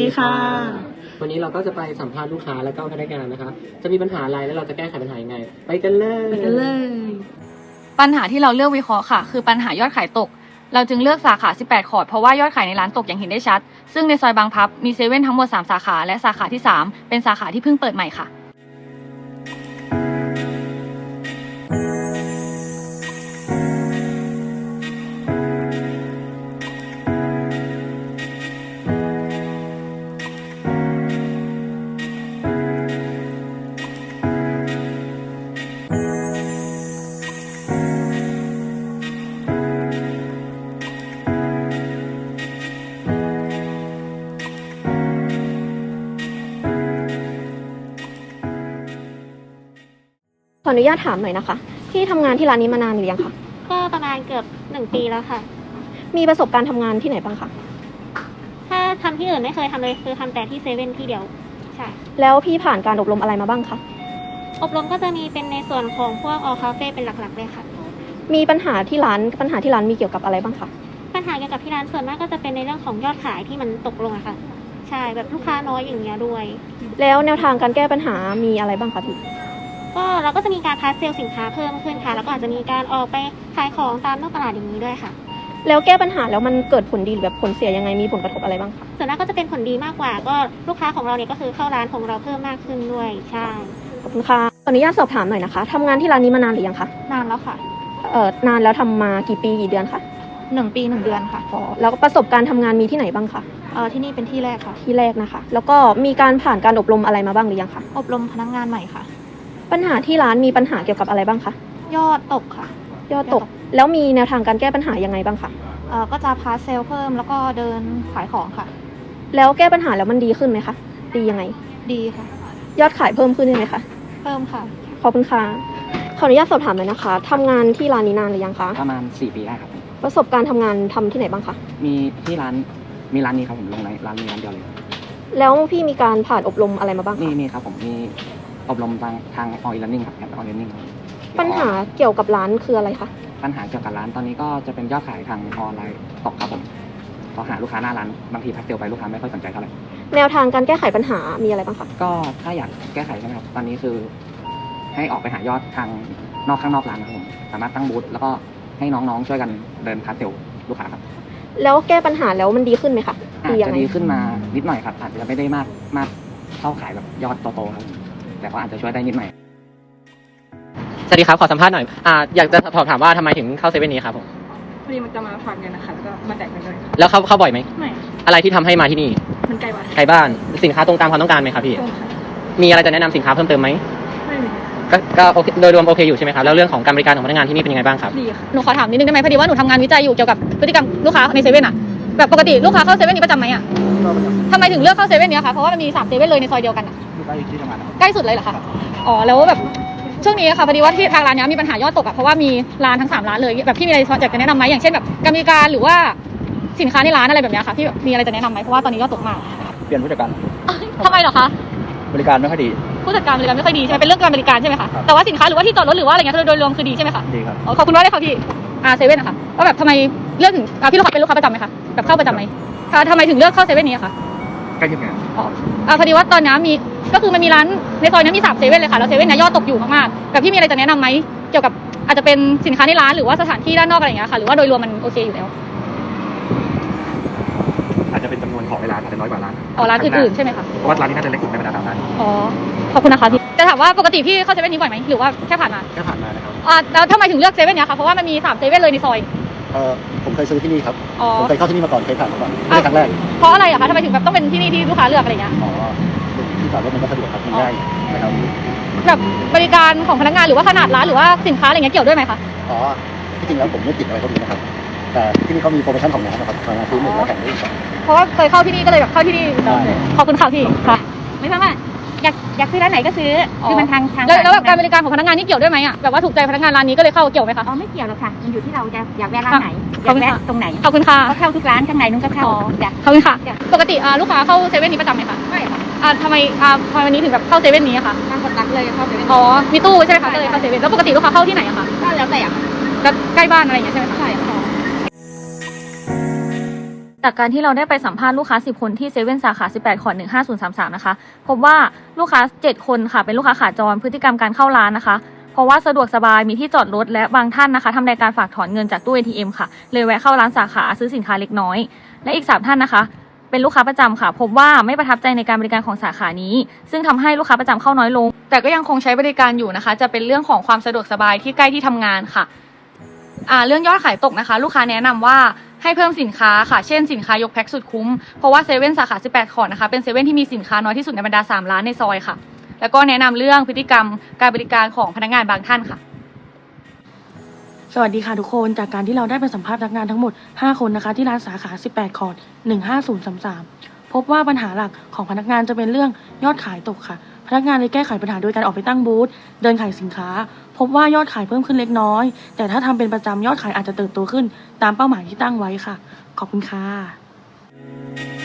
ดีค่ะ วันนี้เราก็จะไปสัมภาษณ์ลูกค้าและก็พนักงานนะคะ จะมีปัญหาอะไรแล้วเราจะแก้ไขปัญหายังไง ไปกันเลยไปกันเลย ปัญหาที่เราเลือกวิเคราะห์ค่ะ คือปัญหายอดขายตก เราจึงเลือกสาขา 18 คอร์ดเพราะว่ายอดขายในร้านตกอย่างเห็นได้ชัด ซึ่งในซอยบางพลับมีเซเว่นทั้งหมด 3 สาขา และสาขาที่ 3 เป็นสาขาที่เพิ่งเปิดใหม่ค่ะ ขออนุญาตถามหน่อยนะคะพี่ทำงานที่ร้านนี้มานานหรือยังคะก็ประมาณเกือบหนึ่งปีแล้วค่ะ มีประสบการณ์ทำงานที่ไหนบ้างคะถ้าทำที่อื่นไม่เคยทำเลยคือทำแต่ที่เซเว่นที่เดียว ใช่ แล้วพี่ผ่านการอบรมอะไรมาบ้างคะอบรมก็จะมีเป็นในส่วนของพวกออคาเฟ่เป็นหลักๆเลยค่ะ มีปัญหาที่ร้านปัญหาที่ร้านมีเกี่ยวกับอะไรบ้างคะปัญหาเกี่ยวกับที่ร้านส่วนมากก็จะเป็นในเรื่องของยอดขายที่มันตกลงอะค่ะ ใช่แบบลูกค้าน้อยอย่างเงี้ยด้วย แล้วแนวทางการแก้ปัญหามีอะไรบ้างคะพี่ ก็เราก็จะมีการพาสเซลสินค้าเพิ่มขึ้นค่ะ แล้วก็อาจจะมีการออกไปขายของตามนอกตลาดอย่างนี้ด้วยค่ะ แล้วแก้ปัญหาแล้วมันเกิดผลดีหรือแบบผลเสียยังไงมีผลกระทบอะไรบ้างคะส่วนมากก็จะเป็นผลดีมากกว่า ก็ลูกค้าของเราเนี่ยก็คือเข้าร้านของเราเพิ่มมากขึ้นด้วยใช่ขอบคุณค่ะขออนุญาตสอบถามหน่อยนะคะทำงานที่ร้านนี้มานานหรือยังคะนานแล้วค่ะเอ่อนานแล้วทำมากี่ปีกี่เดือนคะหนึ่งปีหนึ่งเดือนค่ะอ๋อแล้วประสบการณ์ทำงานมีที่ไหนบ้างคะเออที่นี่เป็นที่แรกค่ะ ที่แรกนะคะ แล้วก็มีการผ่านการอบรมอะไรมาบ้างหรือยังคะอบรมพนักงานใหม่ค่ะ ปัญหาที่ร้านมีปัญหาเกี่ยวกับอะไรบ้างคะ ยอดตกค่ะ ยอดตก แล้วมีแนวทางการแก้ปัญหายังไงบ้างคะเออก็จะพาเซลเพิ่มแล้วก็เดินขายของค่ะ แล้วแก้ปัญหาแล้วมันดีขึ้นไหมคะ ดียังไง ดีค่ะ ยอดขายเพิ่มขึ้นยังไงคะ เพิ่มค่ะ ขอบคุณค่ะ ขออนุญาตสอบถามหน่อยนะคะ ทำงานที่ร้านนี้นานหรือยังคะ ประมาณสี่ปีได้ครับผมประสบการณ์ทำงานทำที่ไหนบ้างคะ มีที่ร้านมีร้านนี้ครับผมลงในร้านนี้ร้านเดียวเลย แล้วพี่มีการผ่านอบรมอะไรมาบ้างนี่คะนี่ครับผมมี อบรมทางทางออนไลน์ครับแอปออนไลน์ครับปัญหาเกี่ยวกับร้านคืออะไรคะปัญหาเกี่ยวกับร้านตอนนี้ก็จะเป็นยอดขายทางออนไลน์ตกครับผมพอหาลูกค้าหน้าร้านบางทีพักเซลไปลูกค้าไม่ค่อยสนใจเท่าไหร่แนวทางการแก้ไขปัญหามีอะไรบ้างคะก็ถ้าอยากแก้ไขใช่ไหมครับตอนนี้คือ ให้ออกไปหายอดทางนอกข้างนอกร้านนะครับผมสามารถตั้งบูธแล้วก็ให้น้องๆช่วยกันเดินพาเซลลูกค้าครับแล้วแก้ปัญหาแล้วมันดีขึ้นไหมคะอาจดียังจะไงดีขึ้นมานิดหน่อยครับอาจจะไม่ได้มากมากเท่าขายแบบยอดโตๆครับ แต่ก็อาจจะช่วยได้นิดหน่อยสวัสดีครับขอสัมภาษณ์หน่อยอ่าอยากจะสอบถามว่าทำไมถึงเข้าเซเว่นนี้ครับผมพอดีมันจะมาฝากเงินนะคะแล้วก็มาแจกเงินเลยค่ะแล้วเข้าเข้าบ่อยไหมไม่อะไรที่ทำให้มาที่นี่มันไกลกว่าใครบ้านสินค้าตรงตามความต้องการไหมครับพี่ตรงค่ะมีอะไรจะแนะนำสินค้าเพิ่มเติมไหมไม่มีก็ก็โอเคโดยรวมโอเคอยู่ใช่ไหมครับแล้วเรื่องของการบริการของพนักงานที่นี่เป็นยังไงบ้างครับ ดีค่ะหนูขอถามนิดนึงได้ไหมพอดีว่าหนูทำงานวิจัยอยู่เกี่ยวกับพฤติกรรมลูกค้าในเซเว่นอะแบบปกติลูกค้าเข้าเซเว่นนี้ประจำไหมอะทำไมถึงเลือกเข้าเซเว่นเนี้ยคะเพราะว่ามันมีสามเซเว่นเลยในซอยเดียวกันอะอยู่ใกล้ที่ทำงานนะครับ ใกล้สุดเลยเหรอคะอ๋อแล้วแบบช่วงนี้ค่ะพอดีว่าที่ทางร้านเนี้ยมีปัญหายอดตกอะเพราะว่ามีร้านทั้งสามร้านเลยแบบพี่มีอะไรอยากจะแนะนำไหมอย่างเช่นแบบการบริการหรือว่าสินค้าในร้านอะไรแบบเนี้ยค่ะพี่มีอะไรจะแนะนำไหมเพราะว่าตอนนี้ยอดตกมากเปลี่ยนผู้จัดการทำไมเหรอคะบริการไม่ค่อยดี ผู้จัดการบริการไม่ค่อยดีใช่ไหมเป็นเรื่องการบริการใช่ไหมคะแต่ว่าสินค้าหรือว่าที่จอดรถหรือว่าอะไรเงี้ยโดยรวมคือดีใช่ไหมคะดีครับอ๋อขอบคุณมากเลยค่ะพี่อาเซเว่นอะค่ะว่าแบบทำไมเลือกถึงอ่าพี่ลูกค้าเป็นลูกค้าประจำไหมคะแบบเข้าประจำไหมอ่าทำไมถึงเลือกเข้าเซเว่นนี้อะคะใกล้ที่ทำงานอ๋ออ่าพอดีว่าตอนนี้มี ก็คือมันมีร้านในซอยนี้มีสามเซเว่นเลยค่ะแล้วเซเว่นเนี้ยยอดตกอยู่มากๆแบบพี่มีอะไรจะแนะนำไหมเกี่ยวกับอาจจะเป็นสินค้าในร้านหรือว่าสถานที่ด้านนอกอะไรอย่างเงี้ยค่ะหรือว่าโดยรวมมันโอเคอยู่แล้วอาจจะเป็นจำนวนของในร้านอาจจะน้อยกว่าร้านอ๋อร้านอื่นๆใช่ไหมคะเพราะว่าร้านนี้น่าจะเล็กสุดในบรรดาสามร้านอ๋อขอบคุณนะคะพี่จะถามว่าปกติพี่เข้าเซเว่นนี้บ่อยไหมหรือว่าแค่ผ่านมาแค่ผ่านมานะครับอ่าแล้วทำไมถึงเลือกเซเว่นเนี้ยคะเพราะว่ามันมีสามเซเว่นเลยในซอยเออผมเคยซื้อที่นี่ครับอ๋อผมเคยเข้าที่นี่มาก่อนเคยผ่านมาก่อนไม่ใช่ครั้งแรกเพราะอะไรอะคะทำไมถึงแบบต้องเป็นที่นี่ที่ลูกค้าเลือกอะไรเงี้ยอ๋อที่ จอดรถมันก็สะดวกครับมันง่ายนะครับแบบบริการของพนักงานหรือว่าขนาดร้านหรือว่าสินค้าอะไรเงี้ยเกี่ยวด้วยไหมคะอ๋อที่จริงแล้วผมไม่ติดอะไรพวกนี้นะครับแต่ที่นี่เขามีโปรโมชั่นของน้ำนะครับมาซื้อหนึ่งแล้วแถมได้อีกสองเพราะว่าเคยเข้าที่นี่ก็เลยแบบเข้าที่นี่ใช่ขอบคุณค่ะพี่ค่ะ ไม่ใช่ว่า อยากอยากซื้อร้านไหนก็ซื้ออ๋อคือมันทางทางแล้วแล้วแบบการบริการของพนักงานนี่เกี่ยวด้วยไหมอะแบบว่าถูกใจพนักงานร้านนี้ก็เลยเข้าเกี่ยวไหมคะ อ๋อไม่เกี่ยวหรอกค่ะ มันอยู่ที่เราจะอยากแวะร้านไหนขอบคุณค่ะตรงไหนขอบคุณค่ะ ก็เข้าทุกร้านข้างในนู้นก็เข้าอ๋อ จ้ะ ขอบคุณค่ะปกติอ่าลูกค้าเข้าเซเว่นนี้ประจำไหมคะไม่ค่ะอ่าทำไมอ่าทำไมวันนี้ถึงแบบเข้าเซเว่นนี้อะคะตามกฎหลักเลยเข้าไปเลยอ๋อมีตู้ใช่ไหมคะก็เลยเข้าเซเว่นแล้วปกติลูกค้าเข้าที่ไหนอะคะก็แล้วแต่อะแบบใกล้บ้านอะไรอย่างเงี้ยใช่ไหมคะ ใช่ จากการที่เราได้ไปสัมภาษณ์ลูกค้า 10 คนที่เซเว่นสาขา 18 ขอ15033 นะคะ พบว่าลูกค้า 7 คนค่ะ เป็นลูกค้าขาจรพฤติกรรมการเข้าร้านนะคะ เพราะว่าสะดวกสบายมีที่จอดรถและบางท่านนะคะทำรายการฝากถอนเงินจากตู้ ATM ค่ะ เลยแวะเข้าร้านสาขาซื้อสินค้าเล็กน้อย และอีก 3 ท่านนะคะ เป็นลูกค้าประจำค่ะ พบว่าไม่ประทับใจในการบริการของสาขานี้ ซึ่งทำให้ลูกค้าประจำเข้าน้อยลง แต่ก็ยังคงใช้บริการอยู่นะคะ จะเป็นเรื่องของความสะดวกสบายที่ใกล้ที่ทำงานค่ะอ่าเรื่องยอดขายตกนะคะ ลูกค้าแนะนำว่า ให้เพิ่มสินค้าค่ะ เช่นสินค้ายกแพ็คสุดคุ้ม เพราะว่าเซเว่นสาขา 18 ขอนะคะ เป็นเซเว่นที่มีสินค้าน้อยที่สุดในบรรดา 3 ร้านในซอยค่ะ แล้วก็แนะนำเรื่องพฤติกรรมการบริการของพนักงานบางท่านค่ะ สวัสดีค่ะทุกคน จากการที่เราได้ไปสัมภาษณ์พนักงานทั้งหมด 5 คนนะคะ ที่ร้านสาขา 18คอด15033 พบว่าปัญหาหลักของพนักงานจะเป็นเรื่องยอดขายตกค่ะ พนักงานเลยแก้ไขปัญหาโดยการออกไปตั้งบูธเดินขายสินค้า พบว่ายอดขายเพิ่มขึ้นเล็กน้อย แต่ถ้าทำเป็นประจำยอดขายอาจจะเติบโตขึ้น ตามเป้าหมายที่ตั้งไว้ค่ะ ขอบคุณค่ะ